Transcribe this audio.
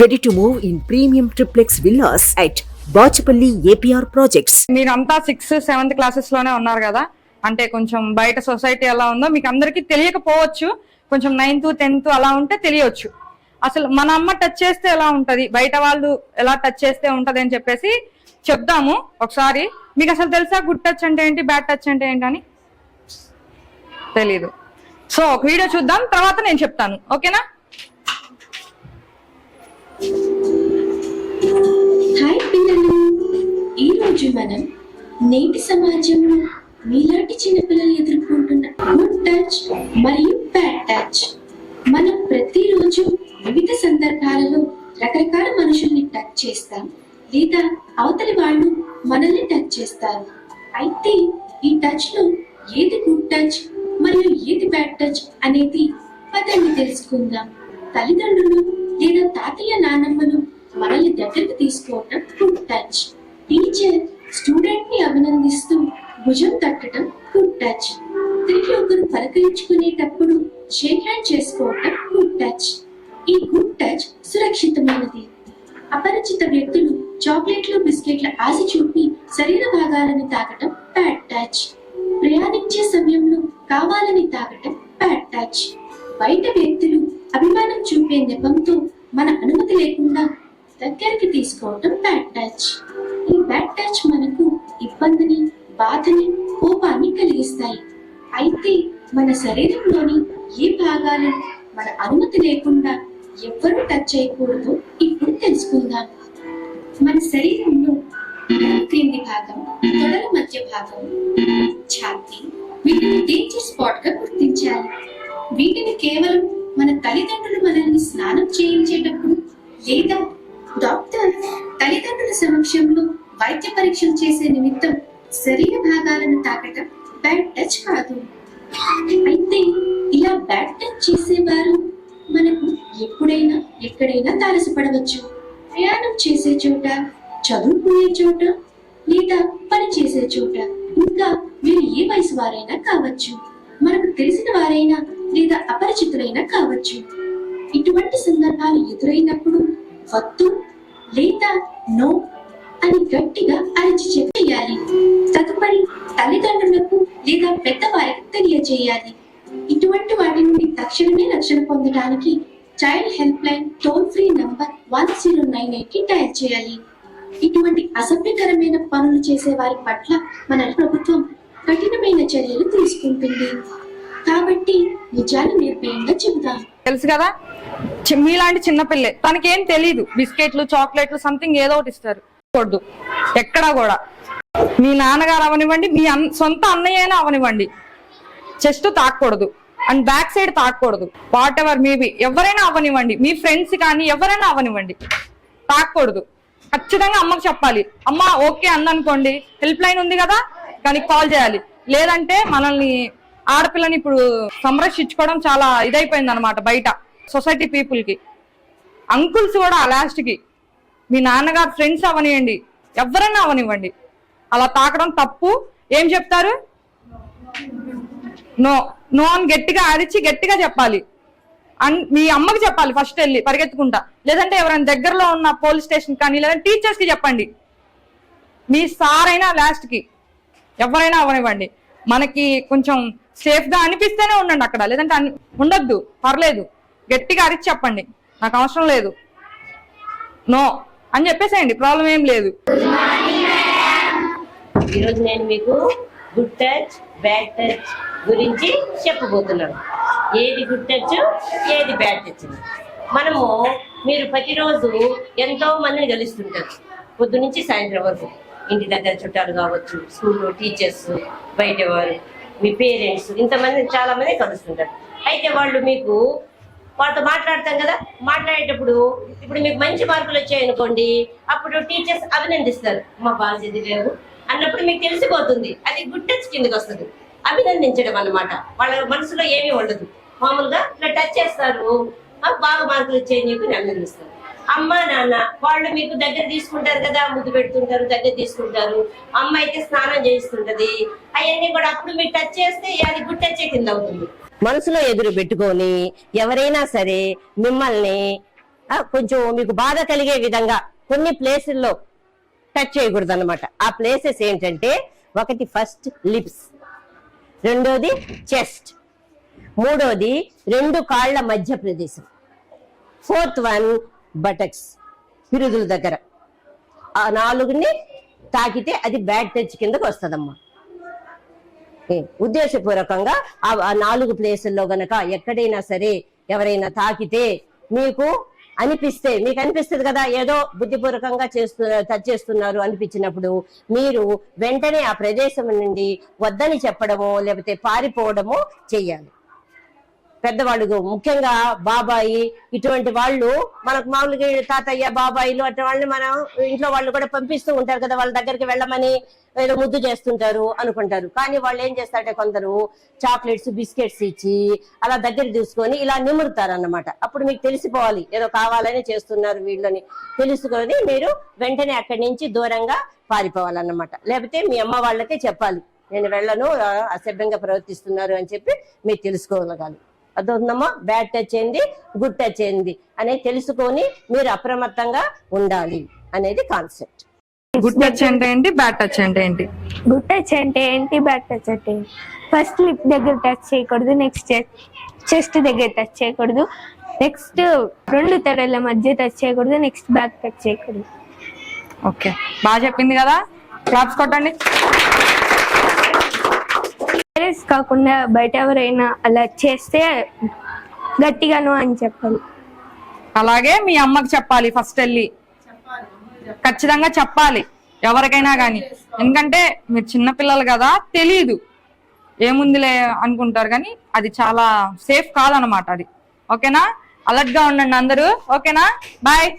Ready to move in premium triplex villas at Bachupally APR projects మీరంతా sixth seventh క్లాసెస్లోనే ఉన్నారు కదా? అంటే కొంచెం బయట సొసైటీ ఎలా ఉందో మీకు అందరికీ తెలియకపోవచ్చు. కొంచెం నైన్త్ టెన్త్ అలా ఉంటే తెలియవచ్చు అసలు మన అమ్మ టచ్ చేస్తే ఎలా ఉంటది? బయట వాళ్ళు ఎలా టచ్ చేస్తే ఉంటది అని చెప్పేసి చెప్దాము ఒకసారి. మీకు అసలు తెలుసా గుడ్ టచ్ అంటే ఏంటి బ్యాడ్ టచ్ అంటే ఏంటని తెలీదు. సో ఒక వీడియో చూద్దాం తర్వాత నేను చెప్తాను. ఓకేనా? హాయ్ పిల్లలు. ఈరోజు మనం నేటి సమాజంలో మీలాంటి చిన్నపిల్లలు ఎదుర్కొంటున్న గుడ్ టచ్ మరియు బ్యాడ్ టచ్ మనం ప్రతిరోజు వివిధ సందర్భాలలో రకరకాల మనుషుల్ని టచ్ చేస్తాం లేదా అవతలి వాళ్ళు మనల్ని టచ్ చేస్తారు. అయితే ఈ టచ్లో ఏది గుడ్ టచ్ మరియు ఏది బ్యాడ్ టచ్ అనేది పదండి తెలుసుకుందాం. తల్లిదండ్రులు లేదా తాతయ్య నానమ్మలు మనల్ని దగ్గరికి తీసుకోవటం గుడ్ టచ్ టీచర్ స్టూడెంట్ని అభినందిస్తూ భుజం తట్టడం గుడ్ టచ్ తిరిగి ఒకరు పలకరించుకునేటప్పుడు షేక్ హ్యాండ్ చేసుకోవటం గుడ్ టచ్ ఈ గుడ్ టచ్ సురక్షితమైనది. అపరిచిత వ్యక్తులు చాక్లెట్లు బిస్కెట్ల ఆశ చూపి శరీర భాగాలను తాకటం బ్యాడ్ టచ్ ప్రయాణించే సమయంలో కావాలని తాకటం బ్యాడ్ టచ్ బయట వ్యక్తులు అభిమానం చూపే నెపంతో మన అనుమతి లేకుండా దగ్గరికి తీసుకోవటం బ్యాడ్ టచ్ ఈ బ్యాడ్ టచ్ మనకు ఇబ్బందిని బాధని కోపాన్ని కలిగిస్తాయి. అయితే మన శరీరంలోని ఏ భాగాలను మన అనుమతి లేకుండా ఎవ్వరూ టచ్ చేయకూడదు ఇప్పుడు తెలుసుకుందాం. మన శరీరంలో క్రింది భాగం తొడల మధ్య భాగం ఛాతీ వీటిని డేంజర్ స్పాట్గా గుర్తించాలి. వీటిని కేవలం మన తల్లిదండ్రులు మనల్ని స్నానం చేయించేటప్పుడు లేదా డాక్టర్ తల్లిదండ్రుల సమక్షంలో వైద్య పరీక్షలు చేసే నిమిత్తం శరీర భాగాలను తాకటం బ్యాడ్ టచ్ కాదు. అయితే ఇలా బ్యాడ్ టచ్ చేసేవారు మనకు ఎప్పుడైనా ఎక్కడైనా తారసపడవచ్చు. ప్రయాణం చేసే చోట చదువుకునే చోట లేదా పని చేసే చోట. ఇంకా మీరు ఏ వయసు వారైనా కావచ్చు. మనకు తెలిసిన వారైనా లేదా అపరిచితులైనా కావచ్చు. ఇటువంటి సందర్భాలు ఎదురైనప్పుడు వద్దు లేదా నో అని గట్టిగా అరిచి చెప్పేయాలి. తదుపరి తల్లిదండ్రులకు లేదా పెద్దవారికి తెలియజేయాలి. ఇటువంటి వాటి నుండి తక్షణమే రక్షణ పొందడానికి child helpline toll free number one zero nine ఎయిట్కి డయల్ చేయాలి. ఇటువంటి అసభ్యకరమైన పనులు చేసే వారి పట్ల మన ప్రభుత్వం కఠినమైన చర్యలు తీసుకుంటుంది. కాబట్టి నిర్భయంగా తెలుసు కదా? చి- మీలాంటి చిన్నపిల్లే తనకేం తెలియదు బిస్కెట్లు చాక్లెట్లు సంథింగ్ ఏదో ఒకటి ఇస్తారు. కూడదు ఎక్కడా కూడా. మీ నాన్నగారు అవనివ్వండి మీ సొంత అన్నయ్య అయినా అవనివ్వండి. చెస్ట్ తాకూడదు అండ్ బ్యాక్ సైడ్ తాకూడదు వాట్ ఎవర్ మేబీ ఎవరైనా అవనివ్వండి. మీ ఫ్రెండ్స్ కానీ ఎవరైనా అవనివ్వండి. తాకూడదు ఖచ్చితంగా అమ్మకి చెప్పాలి. అమ్మ ఓకే అందనుకోండి హెల్ప్ లైన్ ఉంది కదా? కానీ కాల్ చేయాలి. లేదంటే మనల్ని ఆడపిల్లని ఇప్పుడు సంరక్షించుకోవడం చాలా ఇదైపోయింది అనమాట బయట సొసైటీ పీపుల్కి అంకుల్స్ కూడా లాస్ట్కి మీ నాన్నగారు ఫ్రెండ్స్ అవనివ్వండి ఎవరైనా అవనివ్వండి. అలా తాకడం తప్పు. ఏం చెప్తారు? నో నో అని గట్టిగా అరిచి గట్టిగా చెప్పాలి. అన్ మీ అమ్మకి చెప్పాలి ఫస్ట్ వెళ్ళి పరిగెత్తుకుంటా. లేదంటే ఎవరైనా దగ్గరలో ఉన్న పోలీస్ స్టేషన్ కానీ లేదంటే టీచర్స్కి చెప్పండి. మీ సార్ అయినా లాస్ట్కి ఎవరైనా అవనివ్వండి. మనకి కొంచెం సేఫ్గా అనిపిస్తేనే ఉండండి అక్కడ. లేదంటే ఉండద్దు ఉండొద్దు. పర్లేదు. గట్టిగా అరిచి చెప్పండి. నాకు అవసరం లేదు. నో. అని చెప్పేసేయండి. ప్రాబ్లం ఏం లేదు. ఈరోజు నేను మీకు గుడ్ టచ్ బ్యాడ్ టచ్ గురించి చెప్పబోతున్నాను. ఏది గుడ్ టచ్ ఏది బ్యాడ్ టచ్ మనము మీరు ప్రతిరోజు ఎంతో మందిని కలుస్తుంటారు. పొద్దు నుంచి సాయంత్రం వరకు. ఇంటి దగ్గర చుట్టాలు కావచ్చు స్కూల్లో టీచర్స్ బయట వారు మీ పేరెంట్స్ ఇంతమంది చాలా మంది కలుస్తుంటారు. అయితే వాళ్ళు మీకు వాళ్ళతో మాట్లాడతాం కదా? మాట్లాడేటప్పుడు ఇప్పుడు మీకు మంచి మార్కులు వచ్చాయనుకోండి అప్పుడు టీచర్స్ అభినందిస్తారు. మా బాగా చదివావు అన్నప్పుడు మీకు తెలిసిపోతుంది. అది గుడ్ టచ్ కిందకి వస్తుంది. అభినందించడం అన్నమాట. వాళ్ళ మనసులో ఏమీ ఉండదు. మామూలుగా ఇట్లా టచ్ చేస్తారు. బాగా మార్కులు వచ్చాయని చెప్పి అభినందిస్తారు. అమ్మ నాన్న వాళ్ళు మీకు దగ్గర తీసుకుంటారు కదా ముద్దు పెడుతుంటారు దగ్గర తీసుకుంటారు. అమ్మ అయితే స్నానం చేస్తుంటది అవన్నీ కూడా అప్పుడు మీరు టచ్ చేస్తే అది గుడ్ టచ్ కింద అవుతుంది. మనసులో ఎదురు పెట్టుకొని ఎవరైనా సరే మిమ్మల్ని కొంచెం మీకు బాధ కలిగే విధంగా కొన్ని ప్లేసుల్లో టచ్ చేయకూడదు అనమాట ఆ ప్లేసెస్ ఏంటంటే ఒకటి ఫస్ట్ లిప్స్ రెండోది చెస్ట్ మూడోది రెండు కాళ్ళ మధ్య ప్రదేశం. ఫోర్త్ వన్ బటక్స్ పిరుదుల దగ్గర. ఆ నాలుగుని తాకితే అది బ్యాడ్ టచ్ కిందకు వస్తుందమ్మా. ఏ, ఉద్దేశపూర్వకంగా ఆ ఆ నాలుగు ప్లేసుల్లో గనక ఎక్కడైనా సరే ఎవరైనా తాకితే మీకు అనిపిస్తే మీకు అనిపిస్తుంది కదా ఏదో బుద్ధిపూర్వకంగా చేస్తు టచ్ చేస్తున్నారు అనిపించినప్పుడు మీరు వెంటనే ఆ ప్రదేశం నుండి వద్దని చెప్పడమో లేకపోతే పారిపోవడమో చెయ్యాలి. పెద్దవాళ్ళు ముఖ్యంగా బాబాయి ఇటువంటి వాళ్ళు మనకు మామూలుగా తాతయ్య బాబాయిలు అటు వాళ్ళని మనం ఇంట్లో వాళ్ళు కూడా పంపిస్తూ ఉంటారు కదా వాళ్ళ దగ్గరికి వెళ్ళమని ఏదో ముద్దు చేస్తుంటారు అనుకుంటారు. కానీ వాళ్ళు ఏం చేస్తారంటే కొందరు చాక్లెట్స్ బిస్కెట్స్ ఇచ్చి అలా దగ్గర తీసుకొని ఇలా నిమురుతారు అన్నమాట అప్పుడు మీకు తెలిసిపోవాలి ఏదో కావాలని చేస్తున్నారు వీళ్ళని. తెలుసుకొని మీరు వెంటనే అక్కడి నుంచి దూరంగా పారిపోవాలన్నమాట. లేకపోతే మీ అమ్మ వాళ్ళకే చెప్పాలి నేను వెళ్ళను అసభ్యంగా ప్రవర్తిస్తున్నారు అని చెప్పి మీరు తెలుసుకోగలగాలి. అర్థమవుతుందమ్మా బ్యాడ్ టచ్ అయింది గుడ్ టచ్ అయింది అనేది తెలుసుకొని మీరు అప్రమత్తంగా ఉండాలి అనేది కాన్సెప్ట్ గుడ్ టచ్ అంటే ఏంటి బ్యాడ్ టచ్ అంటే ఏంటి? గుడ్ టచ్ అంటే ఏంటి బ్యాక్ టచ్ అంటే ఫస్ట్ లిప్ దగ్గర టచ్ చేయకూడదు నెక్స్ట్ చెస్ట్ దగ్గర టచ్ చేయకూడదు. నెక్స్ట్ రెండు తెరల మధ్య టచ్ చేయకూడదు నెక్స్ట్ బ్యాక్ టచ్ చేయకూడదు. ఓకే బాగా చెప్పింది కదా? క్లాప్స్ కొట్టండి. కాకుండా బయట ఎవరైనా అలా చేస్తే గట్టిగాను అని చెప్పాలి. అలాగే మీ అమ్మకి చెప్పాలి ఫస్ట్ వెళ్ళి. ఖచ్చితంగా చెప్పాలి ఎవరికైనా కానీ ఎందుకంటే మీరు చిన్నపిల్లలు కదా తెలీదు. ఏముందిలే అనుకుంటారు కానీ అది చాలా సేఫ్ కాదనమాట అది. ఓకేనా? అలర్ట్గా ఉండండి అందరూ. ఓకేనా? బాయ్.